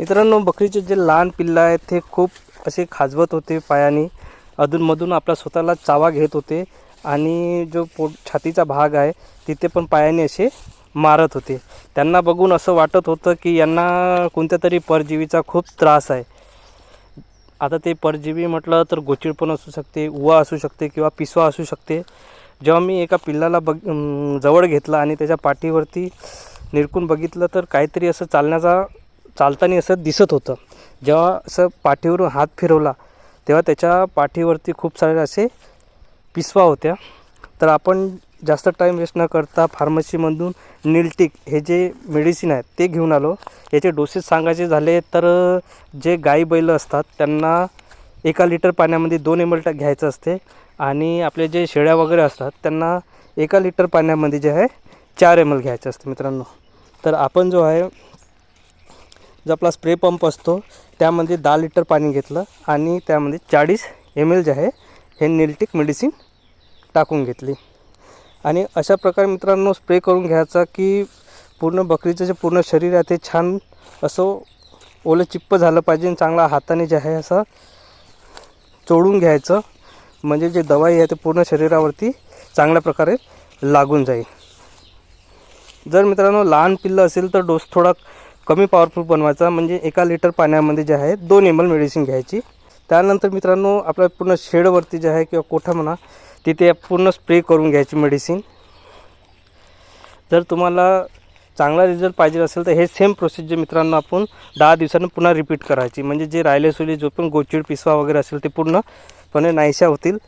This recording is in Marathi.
मित्रांनो बकरीचे जे लहान पिल्लं आहेत ते खूप असे खाजवत होते पायाने. अधूनमधून आपला स्वतःला चावा घेत होते आणि जो पोट छातीचा भाग आहे तिथे पण पायाने असे मारत होते. त्यांना बघून असं वाटत होतं की यांना कोणत्या तरी परजीवीचा खूप त्रास आहे. आता ते परजीवी म्हटलं तर गोचिड पण असू शकते उवा असू शकते किंवा पिसवा असू शकते. जेव्हा मी एका पिल्लाला बघ जवळ घेतला आणि त्याच्या पाठीवरती निरकून बघितलं तर काहीतरी असं चालण्याचा चालताना असं दिसत होतं. जेव्हा असं पाठीवरून हात फिरवला तेव्हा त्याच्या पाठीवरती खूप सारे असे पिसवा होत्या. तर आपण जास्त टाईम वेस्ट न करता फार्मसीमधून निलटिक हे जे मेडिसिन आहे ते घेऊन आलो. याचे डोसेस सांगायचे झाले तर जे गाई बैल असतात त्यांना एका लिटर पाण्यामध्ये दोन एम एल घ्यायचं असते. आणि आपले जे शेळ्या वगैरे असतात त्यांना एका लिटर पाण्यामध्ये जे आहे चार एम एल घ्यायचं असते मित्रांनो. तर आपण जो आहे जो आपला स्प्रे पंप असतो त्यामध्ये दहा लिटर पाणी घेतलं आणि त्यामध्ये चाळीस एम एल जे आहे हे निलटिक मेडिसिन टाकून घेतली. आणि अशा प्रकारे मित्रांनो स्प्रे करून घ्यायचा की पूर्ण बकरीचं जे पूर्ण शरीर आहे ते छान असं ओलं चिप्प झालं पाहिजे आणि चांगला हाताने जे आहे असं चोळून घ्यायचं. म्हणजे जे दवाई आहे ते पूर्ण शरीरावरती चांगल्या प्रकारे लागून जाईल. जर मित्रांनो लहान पिल्लं असेल तर डोस थोडा कमी पॉवरफुल बनवायचा. म्हणजे एका लिटर पाण्यामध्ये जे आहे दोन एम एल मेडिसिन घ्यायची. त्यानंतर मित्रांनो आपल्या पूर्ण शेडवरती जे आहे किंवा कोठा म्हणा तिथे पूर्ण स्प्रे करून घ्यायची मेडिसिन जर तुम्हाला चांगला रिझल्ट पाहिजे असेल तर हे सेम प्रोसिजर मित्रांनो आपण दहा दिवसांनी पुन्हा रिपीट करायची. म्हणजे जे राहिले सुले जो पण गोचिड पिसवा वगैरे असेल ते पूर्णपणे नाहीशा होतील.